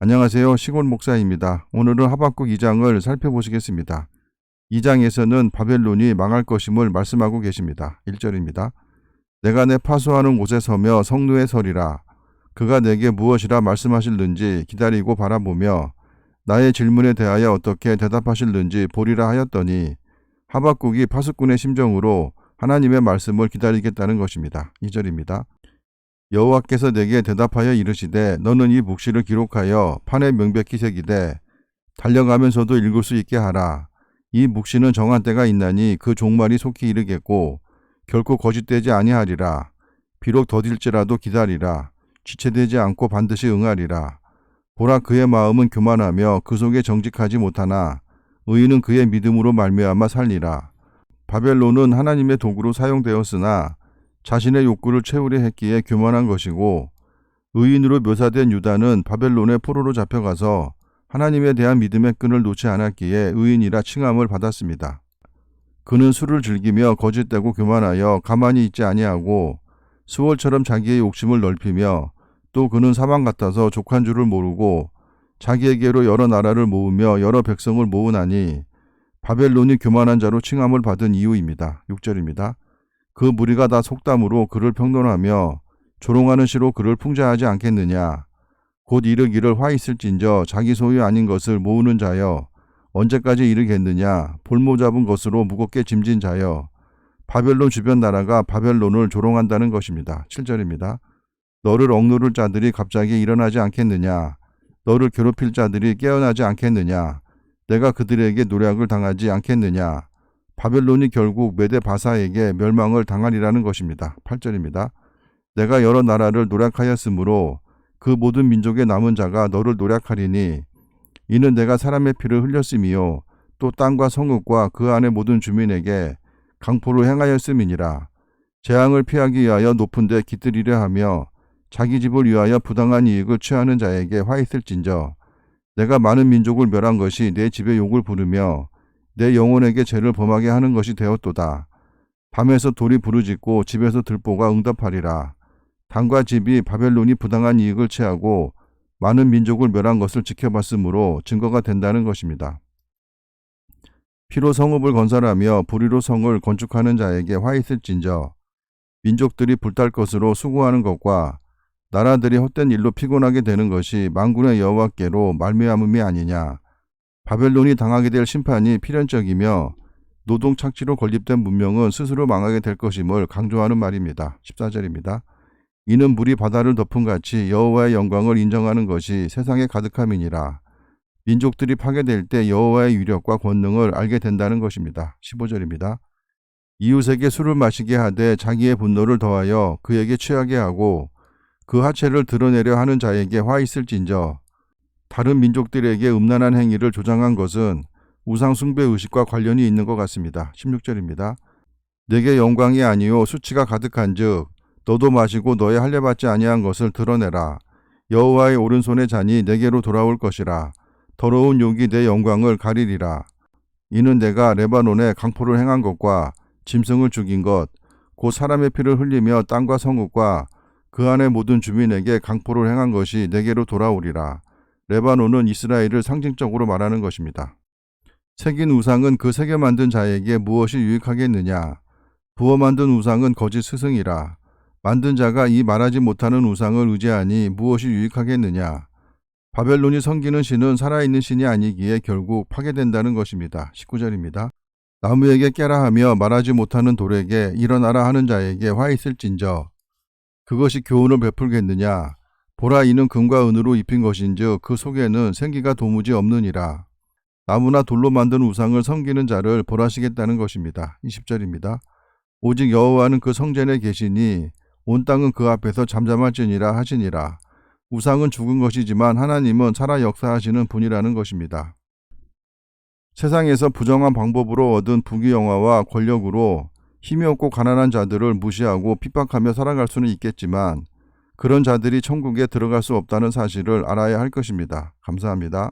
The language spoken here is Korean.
안녕하세요. 시골 목사입니다. 오늘은 하박국 2장을 살펴보시겠습니다. 2장에서는 바벨론이 망할 것임을 말씀하고 계십니다. 1절입니다. 내가 내 파수하는 곳에 서며 성루에 서리라. 그가 내게 무엇이라 말씀하실는지 기다리고 바라보며 나의 질문에 대하여 어떻게 대답하실는지 보리라 하였더니 하박국이 파수꾼의 심정으로 하나님의 말씀을 기다리겠다는 것입니다. 2절입니다. 여호와께서 내게 대답하여 이르시되 너는 이 묵시를 기록하여 판에 명백히 새기되 달려가면서도 읽을 수 있게 하라. 이 묵시는 정한 때가 있나니 그 종말이 속히 이르겠고 결코 거짓되지 아니하리라. 비록 더딜지라도 기다리라. 지체되지 않고 반드시 응하리라. 보라 그의 마음은 교만하며 그 속에 정직하지 못하나 의인은 그의 믿음으로 말미암아 살리라. 바벨론은 하나님의 도구로 사용되었으나 자신의 욕구를 채우려 했기에 교만한 것이고 의인으로 묘사된 유다는 바벨론의 포로로 잡혀가서 하나님에 대한 믿음의 끈을 놓지 않았기에 의인이라 칭함을 받았습니다. 그는 술을 즐기며 거짓되고 교만하여 가만히 있지 아니하고 수월처럼 자기의 욕심을 넓히며 또 그는 사망 같아서 족한 줄을 모르고 자기에게로 여러 나라를 모으며 여러 백성을 모으나니 바벨론이 교만한 자로 칭함을 받은 이유입니다. 6절입니다. 그 무리가 다 속담으로 그를 평론하며 조롱하는 시로 그를 풍자하지 않겠느냐. 곧 이르기를 화 있을진저 자기 소유 아닌 것을 모으는 자여 언제까지 이르겠느냐 볼모 잡은 것으로 무겁게 짐진 자여 바벨론 주변 나라가 바벨론을 조롱한다는 것입니다. 7절입니다. 너를 억누를 자들이 갑자기 일어나지 않겠느냐 너를 괴롭힐 자들이 깨어나지 않겠느냐 내가 그들에게 노략을 당하지 않겠느냐 바벨론이 결국 메데 바사에게 멸망을 당하리라는 것입니다. 8절입니다. 내가 여러 나라를 노략하였으므로 그 모든 민족의 남은 자가 너를 노략하리니 이는 내가 사람의 피를 흘렸음이요 또 땅과 성읍과 그 안의 모든 주민에게 강포를 행하였음이니라 재앙을 피하기 위하여 높은 데 깃들이려 하며 자기 집을 위하여 부당한 이익을 취하는 자에게 화 있을진저 내가 많은 민족을 멸한 것이 내 집에 욕을 부르며 내 영혼에게 죄를 범하게 하는 것이 되었도다. 밤에서 돌이 부르짖고 집에서 들보가 응답하리라. 당과 집이 바벨론이 부당한 이익을 취하고 많은 민족을 멸한 것을 지켜봤으므로 증거가 된다는 것입니다. 피로 성읍을 건설하며 불의로 성을 건축하는 자에게 화 있을진저 민족들이 불탈 것으로 수고하는 것과 나라들이 헛된 일로 피곤하게 되는 것이 만군의 여호와께로 말미암음이 아니냐. 바벨론이 당하게 될 심판이 필연적이며 노동 착취로 건립된 문명은 스스로 망하게 될 것임을 강조하는 말입니다. 14절입니다. 이는 물이 바다를 덮은 같이 여호와의 영광을 인정하는 것이 세상에 가득함이니라. 민족들이 파괴될 때 여호와의 위력과 권능을 알게 된다는 것입니다. 15절입니다. 이웃에게 술을 마시게 하되 자기의 분노를 더하여 그에게 취하게 하고 그 하체를 드러내려 하는 자에게 화 있을진저 다른 민족들에게 음란한 행위를 조장한 것은 우상 숭배 의식과 관련이 있는 것 같습니다. 16절입니다. 내게 영광이 아니요 수치가 가득한즉 너도 마시고 너의 할례 받지 아니한 것을 드러내라. 여호와의 오른손의 잔이 내게로 돌아올 것이라. 더러운 욕이 내 영광을 가리리라. 이는 내가 레바논에 강포를 행한 것과 짐승을 죽인 것, 곧 사람의 피를 흘리며 땅과 성읍과 그 안의 모든 주민에게 강포를 행한 것이 내게로 돌아오리라. 레바논은 이스라엘을 상징적으로 말하는 것입니다. 새긴 우상은 그 새겨 만든 자에게 무엇이 유익하겠느냐? 부어 만든 우상은 거짓 스승이라. 만든 자가 이 말하지 못하는 우상을 의지하니 무엇이 유익하겠느냐? 바벨론이 섬기는 신은 살아있는 신이 아니기에 결국 파괴된다는 것입니다. 19절입니다. 나무에게 깨라 하며 말하지 못하는 돌에게 일어나라 하는 자에게 화 있을진저 그것이 교훈을 베풀겠느냐? 보라 이는 금과 은으로 입힌 것인즉 그 속에는 생기가 도무지 없느니라. 나무나 돌로 만든 우상을 섬기는 자를 벌하시겠다는 것입니다. 20절입니다. 오직 여호와는 그 성전에 계시니 온 땅은 그 앞에서 잠잠할지니라 하시니라. 우상은 죽은 것이지만 하나님은 살아 역사하시는 분이라는 것입니다. 세상에서 부정한 방법으로 얻은 부귀영화와 권력으로 힘이 없고 가난한 자들을 무시하고 핍박하며 살아갈 수는 있겠지만 그런 자들이 천국에 들어갈 수 없다는 사실을 알아야 할 것입니다. 감사합니다.